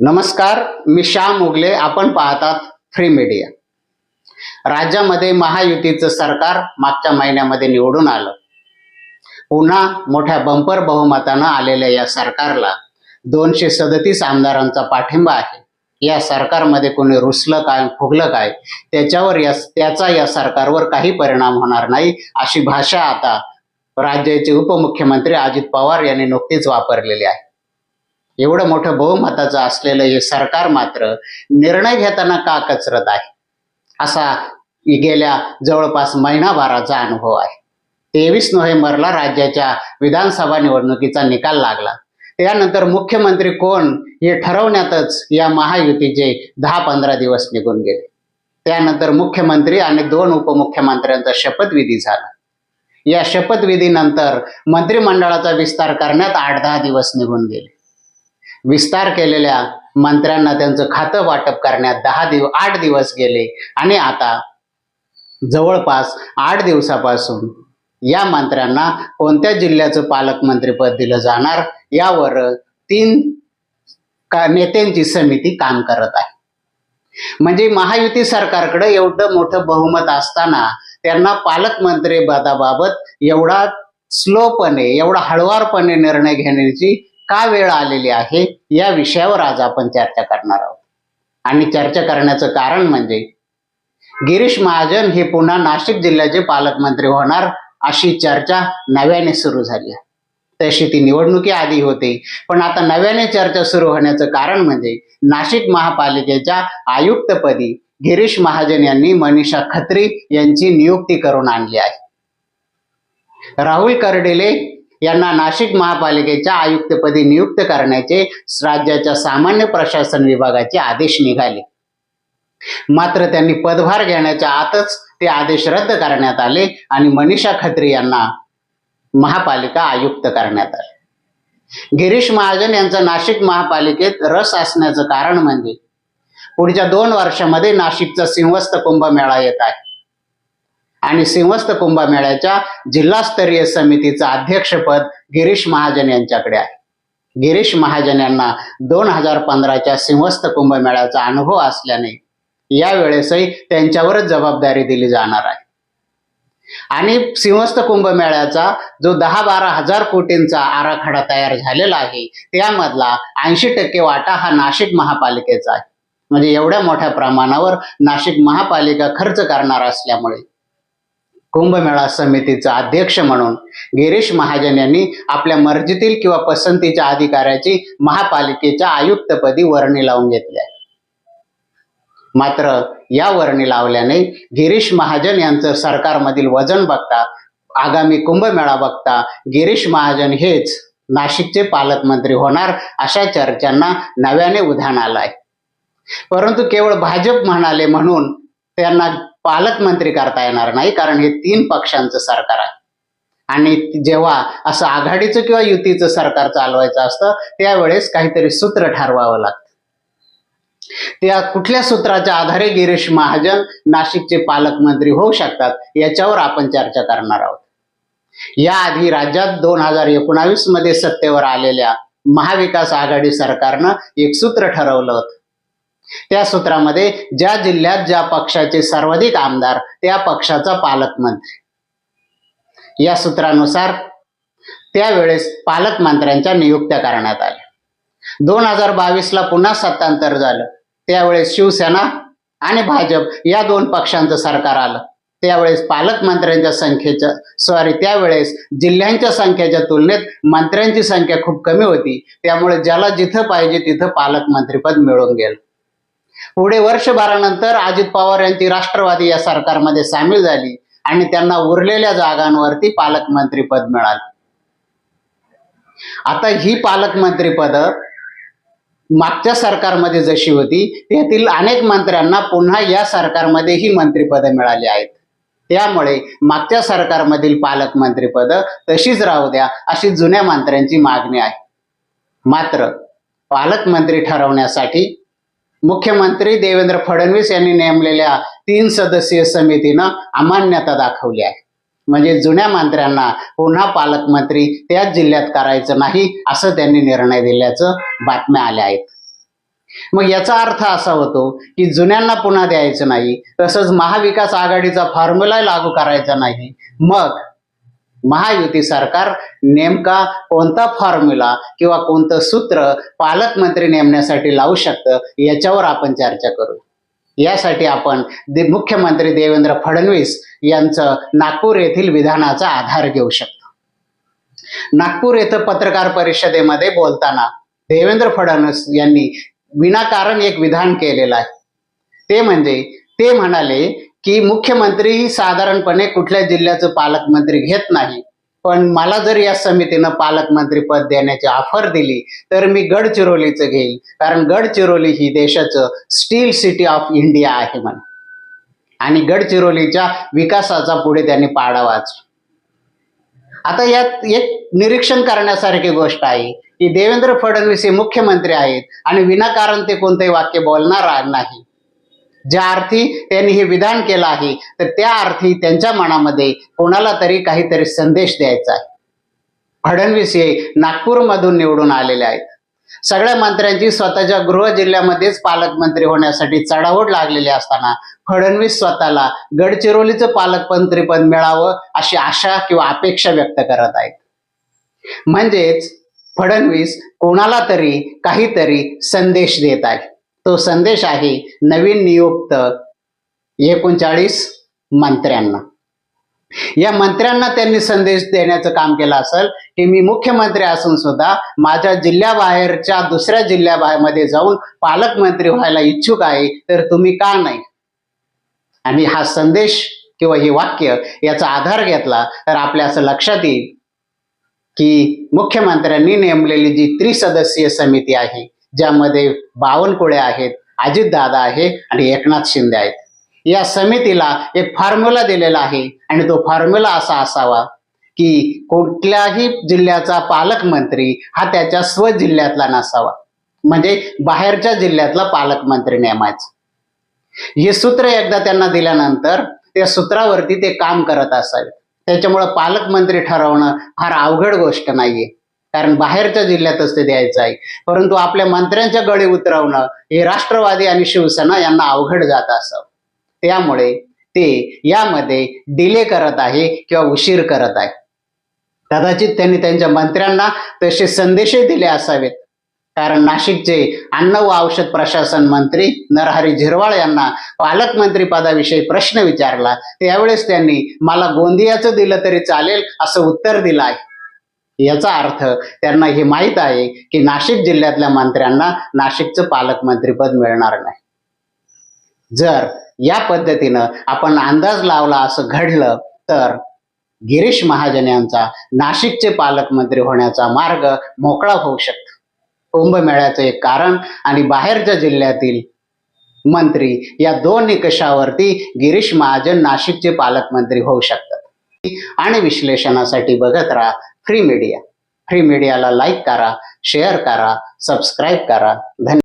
नमस्कार मी श्याम मुगले आपण पाहतात फ्री मीडिया राज्यामध्ये महायुतीचं सरकार मागच्या महिन्यामध्ये निवडून आलं. पुन्हा मोठ्या बंपर बहुमतानं आलेल्या या सरकारला दोनशे सदतीस आमदारांचा पाठिंबा आहे. या सरकारमध्ये कोणी रुसलं काय फुगलं काय त्याच्यावर या त्याचा या सरकारवर काही परिणाम होणार नाही अशी भाषा आता राज्याचे उपमुख्यमंत्री अजित पवार यांनी नुकतीच वापरलेली आहे. एवढं मोठं बहुमताचं असलेलं हे सरकार मात्र निर्णय घेताना का कचरत आहे? असा गेल्या जवळपास महिनाभराचा अनुभव आहे. तेवीस नोव्हेंबरला राज्याच्या विधानसभा निवडणुकीचा निकाल लागला. त्यानंतर मुख्यमंत्री कोण हे ठरवण्यातच या महायुतीचे दहा पंधरा दिवस निघून गेले. त्यानंतर मुख्यमंत्री आणि दोन उपमुख्यमंत्र्यांचा शपथविधी झाला. या शपथविधीनंतर मंत्रिमंडळाचा विस्तार करण्यात आठ दहा दिवस निघून गेले. विस्तार केलेल्या मंत्र्यांना त्यांचं खातं वाटप करण्यात दहा दिव आठ दिवस गेले. आणि आता जवळपास आठ दिवसापासून या मंत्र्यांना कोणत्या जिल्ह्याचं पालकमंत्रीपद दिलं जाणार यावर तीन का नेत्यांची समिती काम करत आहे. म्हणजे महायुती सरकारकडे एवढं मोठं बहुमत असताना त्यांना पालकमंत्री पदाबाबत एवढा स्लोपणे एवढा हळवारपणे निर्णय घेण्याची का वेळ आलेली आहे या विषयावर आज आपण चर्चा करणार आहोत. आणि चर्चा करण्याचं कारण म्हणजे गिरीश महाजन हे पुन्हा नाशिक जिल्ह्याचे पालकमंत्री होणार अशी चर्चा नव्याने सुरू झाली आहे. तशी ती निवडणुकी आधी होती पण आता नव्याने चर्चा सुरू होण्याचं कारण म्हणजे नाशिक महापालिकेच्या आयुक्तपदी गिरीश महाजन यांनी मनीषा खत्री यांची नियुक्ती करून आणली आहे. राहुल कर्डेले यांना नाशिक महापालिकेच्या आयुक्तपदी नियुक्त करण्याचे राज्याच्या सामान्य प्रशासन विभागाचे आदेश निघाले. मात्र त्यांनी पदभार घेण्याच्या आतच ते आदेश रद्द करण्यात आले आणि मनीषा खत्री यांना महापालिका आयुक्त करण्यात आले. गिरीश महाजन यांचं नाशिक महापालिकेत रस असण्याचं कारण म्हणजे पुढच्या दोन वर्षामध्ये नाशिकचा सिंहस्थ कुंभमेळा येत आहे. आणि सिंहस्थ कुंभमेळ्याच्या जिल्हास्तरीय समितीचं अध्यक्षपद गिरीश महाजन यांच्याकडे आहे. गिरीश महाजन यांना दोन हजार पंधराच्या सिंहस्थ कुंभमेळ्याचा अनुभव असल्याने यावेळेसही त्यांच्यावरच जबाबदारी दिली जाणार आहे. आणि सिंहस्थ कुंभमेळ्याचा जो दहा बारा हजार कोटींचा आराखडा तयार झालेला आहे त्यामधला ऐंशी टक्के वाटा हा नाशिक महापालिकेचा आहे. म्हणजे एवढ्या मोठ्या प्रमाणावर नाशिक महापालिका खर्च करणार असल्यामुळे कुंभमेळा समितीचा अध्यक्ष म्हणून गिरीश महाजन यांनी आपल्या मर्जीतील किंवा पसंतीच्या अधिकाऱ्याची महापालिकेच्या आयुक्तपदी वर्णी लावून घेतली मात्र या वर्णी लावल्याने गिरीश महाजन यांचं सरकारमधील वजन बघता आगामी कुंभमेळा बघता गिरीश महाजन हेच नाशिकचे पालकमंत्री होणार अशा चर्चांना नव्याने उधाण आलं आहे परंतु केवळ भाजप म्हणाले म्हणून त्यांना पालकमंत्री करता येणार नाही कारण हे तीन पक्षांचं सरकार आहे. आणि जेव्हा असं आघाडीचं किंवा युतीचं सरकार चालवायचं असतं त्यावेळेस काहीतरी सूत्र ठरवावं लागतं. त्या कुठल्या सूत्राच्या आधारे गिरीश महाजन नाशिकचे पालकमंत्री होऊ शकतात याच्यावर आपण चर्चा करणार आहोत. याआधी राज्यात दोन हजार एकोणावीसमध्ये सत्तेवर आलेल्या महाविकास आघाडी सरकारनं एक सूत्र ठरवलं होतं. त्या सूत्रामध्ये ज्या जिल्ह्यात ज्या पक्षाचे सर्वाधिक आमदार त्या पक्षाचा पालकमंत्री. या सूत्रानुसार त्यावेळेस पालकमंत्र्यांच्या नियुक्त्या करण्यात आल्या. दोन हजार बावीसला पुन्हा सत्तांतर झालं. त्यावेळेस शिवसेना आणि भाजप या दोन पक्षांचं सरकार आलं. त्यावेळेस पालकमंत्र्यांच्या संख्येच्या सॉरी त्यावेळेस जिल्ह्यांच्या संख्येच्या तुलनेत मंत्र्यांची संख्या खूप कमी होती. त्यामुळे ज्याला जिथं पाहिजे तिथं पालकमंत्रीपद मिळून गेलं. पुढे वर्षभरानंतर अजित पवार यांची राष्ट्रवादी या सरकारमध्ये सामील झाली आणि त्यांना उरलेल्या जागांवरती पालकमंत्री पद मिळाले. आता ही पालकमंत्री पद मागच्या सरकारमध्ये जशी होती त्यातील अनेक मंत्र्यांना पुन्हा या सरकारमध्ये ही मंत्रिपदं मिळाली आहेत. त्यामुळे मागच्या सरकारमधील पालकमंत्रीपद तशीच राहू द्या अशी जुन्या मंत्र्यांची मागणी आहे. मात्र पालकमंत्री ठरवण्यासाठी मुख्यमंत्री देवेंद्र फडणवीस यांनी नेमलेल्या तीन सदस्यीय समितीनं अमान्यता दाखवली आहे. म्हणजे जुन्या मंत्र्यांना पुन्हा पालकमंत्री त्याच जिल्ह्यात करायचं नाही असं त्यांनी निर्णय दिल्याचं बातम्या आल्या आहेत. मग याचा अर्थ असा होतो की जुन्यांना पुन्हा द्यायचं नाही तसंच महाविकास आघाडीचा फॉर्म्युला लागू करायचा नाही मग महायुती सरकार नेमका कोणता फॉर्म्युला किंवा कोणतं सूत्र पालकमंत्री नेमण्यासाठी लावू शकतं याच्यावर आपण चर्चा करू. यासाठी आपण दे मुख्यमंत्री देवेंद्र फडणवीस यांचं नागपूर येथील विधानाचा आधार घेऊ शकतो. नागपूर येथे पत्रकार परिषदेमध्ये बोलताना देवेंद्र फडणवीस यांनी विनाकारण एक विधान केलेलं आहे. ते म्हणजे ते म्हणाले की मुख्यमंत्री साधारणपणे कुठल्या जिल्ह्याचं पालकमंत्री घेत नाही. पण मला जर या समितीनं पालकमंत्री पद देण्याची ऑफर दिली तर मी गडचिरोलीचं घेईल कारण गडचिरोली ही देशाचं स्टील सिटी ऑफ इंडिया आहे म्हण आणि गडचिरोलीच्या विकासाचा पुढे त्यांनी पाडा वाचला आता यात एक निरीक्षण करण्यासारखी गोष्ट आहे की देवेंद्र फडणवीस हे मुख्यमंत्री आहेत आणि विनाकारण ते कोणतेही वाक्य बोलणार नाही. ज्या अर्थी त्यांनी हे विधान केलं आहे तर त्या अर्थी त्यांच्या मनामध्ये कोणाला तरी काहीतरी संदेश द्यायचा आहे. फडणवीस हे नागपूरमधून निवडून आलेले आहेत. सगळ्या मंत्र्यांची स्वतःच्या गृह जिल्ह्यामध्येच पालकमंत्री होण्यासाठी चढाओढ लागलेली असताना फडणवीस स्वतःला गडचिरोलीचं पालकमंत्रीपद मिळावं अशी आशा किंवा अपेक्षा व्यक्त करत आहेत. म्हणजेच फडणवीस कोणाला तरी काहीतरी संदेश देत आहे. तो संदेश आहे नवीन नियुक्त एकोणचाळीस मंत्र्यांना. या मंत्र्यांना त्यांनी संदेश देण्याचं काम केलं असेल की मी मुख्यमंत्री असून सुद्धा माझ्या जिल्ह्याबाहेरच्या दुसऱ्या जिल्ह्याबाहेरमध्ये जाऊन पालकमंत्री व्हायला इच्छुक आहे तर तुम्ही का नाही? आणि हा संदेश किंवा हे वाक्य याचा आधार घेतला तर आपल्या असं लक्षात येईल की मुख्यमंत्र्यांनी नेमलेली जी त्रिसदस्यीय समिती आहे ज्यामध्ये बावनकुळे आहेत अजितदादा आहे आणि एकनाथ शिंदे आहेत. या समितीला एक फॉर्म्युला दिलेला आहे आणि तो फॉर्म्युला असा असावा की कुठल्याही जिल्ह्याचा पालकमंत्री हा त्याच्या स्वजिल्ह्यातला नसावा. म्हणजे बाहेरच्या जिल्ह्यातला पालकमंत्री नेमायचा. हे सूत्र एकदा त्यांना दिल्यानंतर त्या सूत्रावरती ते काम करत असावे. त्याच्यामुळं पालकमंत्री ठरवणं फार अवघड गोष्ट नाहीये. कारण बाहेरच्या जिल्ह्यातच ते द्यायचं आहे. परंतु आपल्या मंत्र्यांच्या गळी उतरवणं हे राष्ट्रवादी आणि शिवसेना यांना अवघड जात असं. त्यामुळे ते यामध्ये डिले करत आहे किंवा उशीर करत आहे. कदाचित त्यांनी त्यांच्या मंत्र्यांना तसे संदेशही दिले असावेत. कारण नाशिकचे अन्न व औषध प्रशासन मंत्री नरहरी झिरवाळ यांना पालकमंत्री पदाविषयी प्रश्न विचारला. त्यावेळेस त्यांनी मला गोंदियाचं दिलं तरी चालेल असं उत्तर दिलं आहे. याचा अर्थ त्यांना हे माहीत आहे की नाशिक जिल्ह्यातल्या मंत्र्यांना नाशिकचं पालकमंत्रीपद मिळणार नाही. जर या पद्धतीनं आपण अंदाज लावला असं घडलं तर गिरीश महाजन यांचा नाशिकचे पालकमंत्री होण्याचा मार्ग मोकळा होऊ शकतो. कुंभमेळ्याचं एक कारण आणि बाहेरच्या जिल्ह्यातील मंत्री या दोन निकषावरती गिरीश महाजन नाशिकचे पालकमंत्री होऊ शकतात. आणि विश्लेषणासाठी बघत राहा फ्री मीडिया. फ्री मीडियाला लाईक करा शेअर करा सबस्क्राईब करा. धन्यवाद.